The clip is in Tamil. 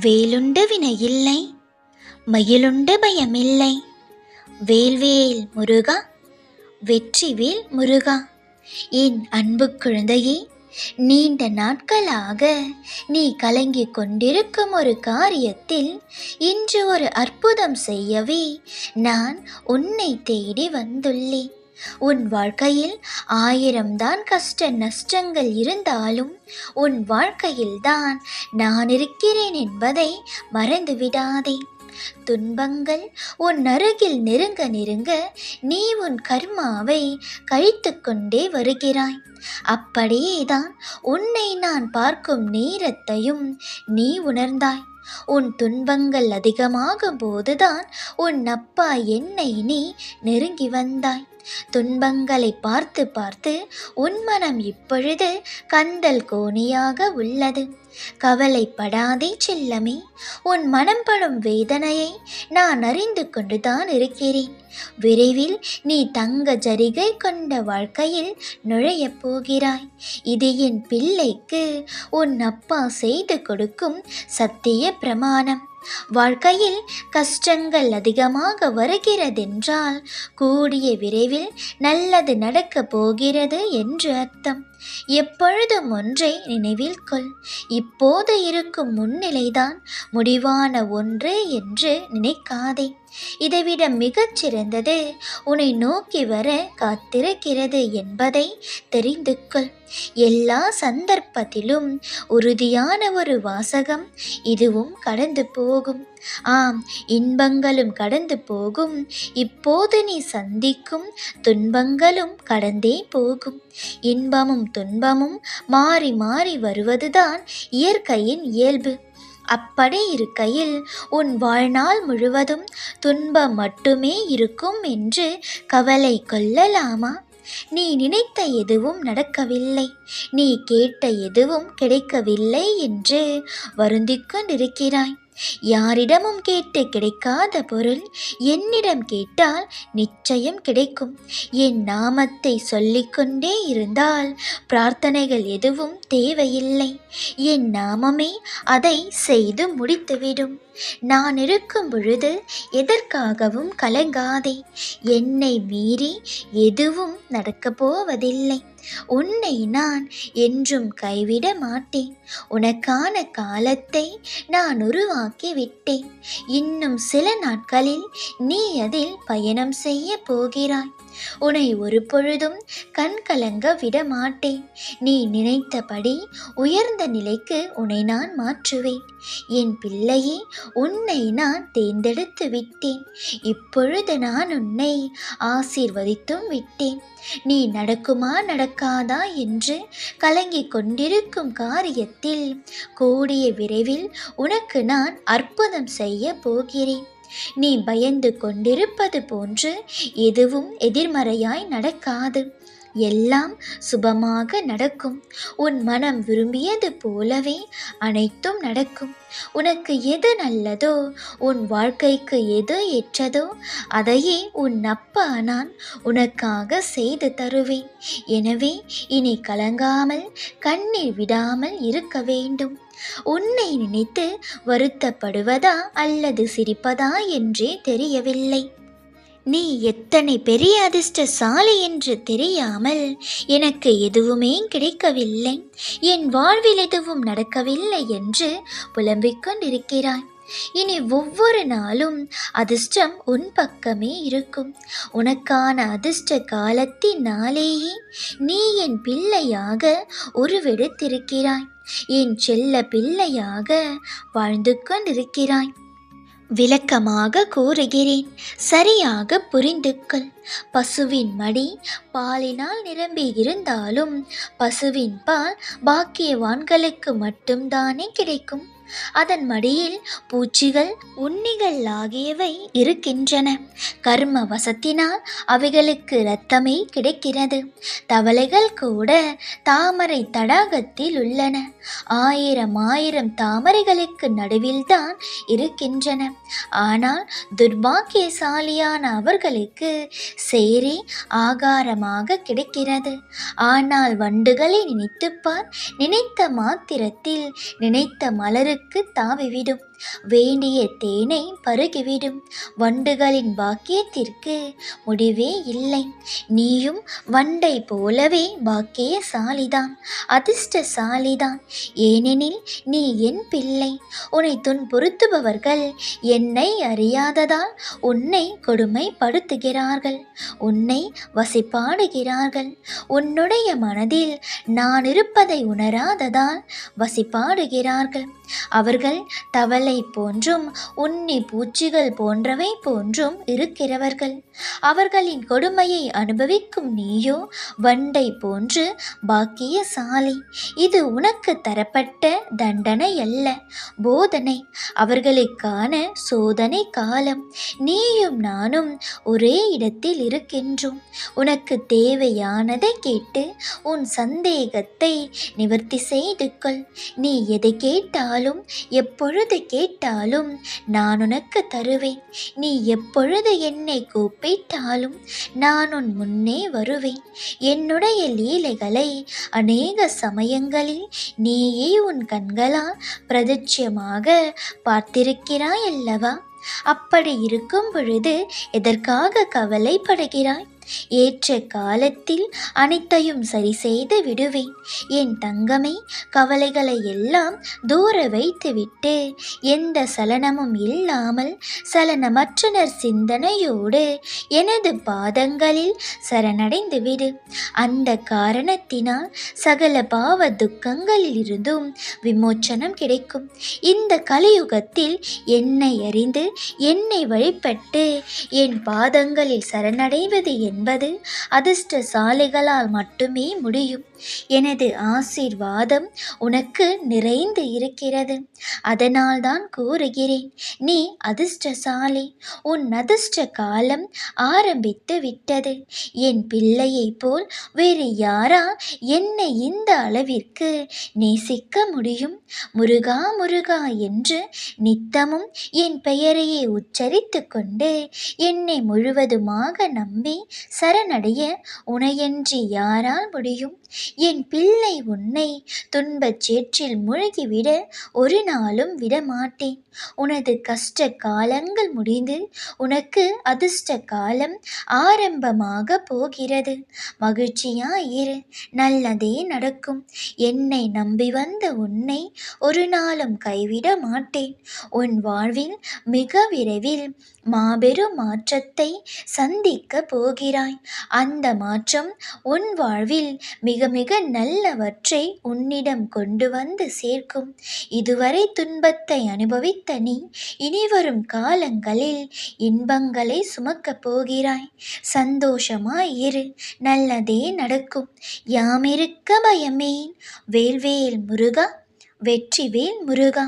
வேலுண்ட வினையில்லை மயிலுண்ட பயமில்லை. வேல்வேல் முருகா வெற்றிவேல் முருகா. என் அன்பு குழந்தையே நீண்ட நாட்களாக நீ கலங்கிக் கொண்டிருக்கும் ஒரு காரியத்தில் இன்று ஒரு அற்புதம் செய்யவே நான் உன்னை தேடி வந்துள்ளேன். உன் வாழ்க்கையில் ஆயிரம்தான் கஷ்ட நஷ்டங்கள் இருந்தாலும் உன் வாழ்க்கையில்தான் நான் இருக்கிறேன் என்பதை மறந்து விடாதே. துன்பங்கள் உன் அருகில் நெருங்க நெருங்க நீ உன் கர்மாவை கழித்து கொண்டே வருகிறாய். அப்படியேதான் உன்னை நான் பார்க்கும் நேரத்தையும் நீ உணர்ந்தாய். உன் துன்பங்கள் அதிகமாகும் போதுதான் உன் அப்பா என்னை நீ நெருங்கி வந்தாய். துன்பங்களை பார்த்து பார்த்து உன் மனம் இப்பொழுது கந்தல் கோணியாக உள்ளது. கவலைப்படாதே செல்லமே உன் மனம் படும் வேதனையை நான் அறிந்து கொண்டுதான் இருக்கிறேன். விரைவில் நீ தங்க ஜரிகை கொண்ட வாழ்க்கையில் நுழையப் போகிறாய். இது என் பிள்ளைக்கு உன் அப்பா செய்து கொடுக்கும் சத்திய பிரமாணம். வாழ்க்கையில் கஷ்டங்கள் அதிகமாக வருகிறதென்றால் கூடிய விரைவில் நல்லது நடக்கப் போகிறது என்று அர்த்தம். எப்பொழுதும் ஒன்றை நினைவில் கொள். இப்போது இருக்கும் முன்னிலைதான் முடிவான ஒன்று என்று நினைக்காதே. இதைவிட மிகச் சிறந்தது உன்னை நோக்கி வர காத்திருக்கிறது என்பதை தெரிந்து கொள். எல்லா சந்தர்ப்பத்திலும் உறுதியான ஒரு வாசகம் இதுவும் கடந்து போகும். ஆம் இன்பங்களும் கடந்து போகும். இப்போது நீ சந்திக்கும் துன்பங்களும் கடந்தே போகும். இன்பமும் துன்பமும் மாறி மாறி வருவதுதான் இயற்கையின் இயல்பு. அப்படி இருக்கையில் உன் வாழ்நாள் முழுவதும் துன்பம் மட்டுமே இருக்கும் என்று கவலை கொள்ளலாமா? நீ நினைத்த எதுவும் நடக்கவில்லை. நீ கேட்ட எதுவும் கிடைக்கவில்லை என்று வருந்திக் கொண்டிருக்கிறாய் யாரிடமும் கேட்டு கிடைக்காத பொருள் என்னிடம் கேட்டால் நிச்சயம் கிடைக்கும். என் நாமத்தை சொல்லிக்கொண்டே இருந்தால் பிரார்த்தனைகள் எதுவும் தேவையில்லை. என் நாமமே அதை செய்து முடித்துவிடும். நான் இருக்கும் பொழுது எதற்காகவும் கலங்காதே. என்னை மீறி எதுவும் நடக்கப் போவதில்லை. உன்னை நான் என்றும் கைவிட மாட்டேன். உனக்கான காலத்தை நான் உருவாக்கி விட்டேன் இன்னும் சில நாட்களில் நீ அதில் பயணம் செய்ய போகிறாய். உன்னை ஒரு பொழுதும் கண் கலங்க விட மாட்டேன். நீ நினைத்தபடி உயர்ந்த நிலைக்கு உன்னை நான் மாற்றுவேன். என் பிள்ளையே உன்னை நான் தேர்ந்தெடுத்து விட்டேன். இப்பொழுது நான் உன்னை ஆசீர்வதித்தும் விட்டேன். நீ நடக்குமா நடக்காதா என்று கலங்கிக் கொண்டிருக்கும் காரியத்தில் கூடிய விரைவில் உனக்கு நான் அற்புதம் செய்ய போகிறேன். நீ பயந்து கொண்டிருப்பது போன்று எதுவும் எதிர்மறையாய் நடக்காது. எல்லாம் சுபமாக நடக்கும். உன் மனம் விரும்பியது போலவே அனைத்தும் நடக்கும். உனக்கு எது நல்லதோ உன் வாழ்க்கைக்கு எது ஏற்றதோ அதையே உன் அப்பா நான் உனக்காக செய்து தருவேன். எனவே இனி கலங்காமல் கண்ணீர் விடாமல் இருக்க வேண்டும். உன்னை நினைத்து வருத்தப்படுவதா அல்லது சிரிப்பதா என்றே தெரியவில்லை. நீ எத்தனை பெரிய அதிர்ஷ்டசாலி என்று தெரியாமல் எனக்கு எதுவுமே கிடைக்கவில்லை. என் வாழ்வில் எதுவும் நடக்கவில்லை என்று புலம்பிக் கொண்டிருக்கிறாய். இனி ஒவ்வொரு நாளும் அதிர்ஷ்டம் உன் பக்கமே இருக்கும். உனக்கான அதிர்ஷ்ட காலத்தின் நாளேயே நீ என் பிள்ளையாக உருவெடுத்திருக்கிறாய். என் செல்ல பிள்ளையாக வாழ்ந்து கொண்டிருக்கிறாய். விளக்கமாக கூறுகிறேன். சரியாக புரிந்து கொள். பசுவின் மடி பாலினால் நிரம்பி இருந்தாலும் பசுவின் பால் பாக்கியவான்களுக்கு மட்டும்தானே கிடைக்கும். அதன் மடியில் பூச்சிகள் உண்ணிகள் ஆகியவை இருக்கின்றன. கர்ம வசத்தினால் அவைகளுக்கு இரத்தமே கிடைக்கிறது. தவளைகள் கூட தாமரை தடாகத்தில் உள்ளன. ஆயிரம் ஆயிரம் தாமரைகளுக்கு நடுவில்தான் இருக்கின்றன. ஆனால் துர்பாக்கியசாலியான அவர்களுக்கு சேரே ஆகாரமாக கிடைக்கிறது. ஆனால் வண்டுகளை நினைத்துப்பார். நினைத்த மாத்திரத்தில் நினைத்த மலருக்கு மரங்களுக்கு தாவிவிடும் வேண்டிய தேனை பருகிவிடும். வண்டுகளின் பாக்கியத்திற்கு முடிவே இல்லை. நீயும் வண்டை போலவே பாக்கியசாலிதான் அதிர்ஷ்டசாலிதான். ஏனெனில் நீ என் பிள்ளை. உன்னை துன்புறுத்துபவர்கள் என்னை அறியாததால் உன்னை கொடுமைப்படுத்துகிறார்கள். உன்னை வசிப்பாடுகிறார்கள். உன்னுடைய மனதில் நான் இருப்பதை உணராததால் வசிப்பாடுகிறார்கள். அவர்கள் தவளை போன்றும் உன்னி பூச்சிகள் போன்றவை போன்றும் இருக்கிறவர்கள். அவர்களின் கொடுமையை அனுபவிக்கும் நீயோ வண்டை போன்று பாக்கியசாலி. இது உனக்கு தரப்பட்ட தண்டனை அல்ல போதனை அவர்களுக்கான சோதனை காலம். நீயும் நானும் ஒரே இடத்தில் இருக்கின்றோம். உனக்கு தேவையானதை கேட்டு உன் சந்தேகத்தை நிவர்த்தி செய்து கொள். நீ எதை கேட்டாலும் எப்பொழுது கேட்டாலும் நான் உனக்கு தருவேன். நீ எப்பொழுது என்னை கூப்பிட்டாலும் நான் உன் முன்னே வருவேன். என்னுடைய லீலைகளை அநேக சமயங்களில் நீயே உன் கண்களால் பிரதட்சியமாக பார்த்திருக்கிறாய் அல்லவா அப்படி இருக்கும் பொழுது எதற்காக கவலைப்படுகிறாய்? ஏற்ற காலத்தில் அனைத்தையும் சரி செய்து விடுவேன். என் தங்கமே கவலைகளை எல்லாம் தூர வைத்துவிட்டு எந்த சலனமும் இல்லாமல் சலனமற்றனர் சிந்தனையோடு எனது பாதங்களில் சரணடைந்து விடு. அந்த காரணத்தினால் சகல பாவ துக்கங்களிலிருந்தும் விமோச்சனம் கிடைக்கும். இந்த கலியுகத்தில் என்னை அறிந்து என்னை வழிபட்டு என் பாதங்களில் சரணடைவது என்பது அதிர்ஷ்டசாலிகளால் மட்டுமே முடியும். எனது ஆசீர்வாதம் உனக்கு நிறைந்து இருக்கிறது. அதனால்தான் கூறுகிறேன் நீ அதிர்ஷ்டசாலி. உன் அதிர்ஷ்ட காலம் ஆரம்பித்து விட்டது. என் பிள்ளையைப் போல் வேறு யாரா என்னை இந்த அளவிற்கு நேசிக்க முடியும்? முருகா முருகா என்று நித்தமும் என் பெயரையே உச்சரித்து கொண்டு என்னை முழுவதுமாக நம்பி சரணடைய உனையன்றி யாரால் முடியும்? என் பிள்ளை உன்னை துன்பச் சேற்றில் முழுகிவிட ஒரு நாளும் விடமாட்டேன். உனது கஷ்ட காலங்கள் முடிந்து உனக்கு அதிர்ஷ்ட காலம் ஆரம்பமாக போகிறது. மகிழ்ச்சியாயிரு நல்லதே நடக்கும். என்னை நம்பி வந்த உன்னை ஒரு நாளும் கைவிட மாட்டேன். உன் வாழ்வில் மிக விரைவில் மாபெரும் மாற்றத்தை சந்திக்க போகிறாய் அந்த மாற்றம் உன் வாழ்வில் மிக மிக நல்லவற்றை உன்னிடம் கொண்டு வந்து சேர்க்கும். இதுவரை துன்பத்தை அனுபவித்த நீ இனிவரும் காலங்களில் இன்பங்களை சுமக்கப் போகிறாய். சந்தோஷமாய் இரு நல்லதே நடக்கும். யாமிருக்க பயமேன். வேல்வேல் முருகா வெற்றிவேல் முருகா.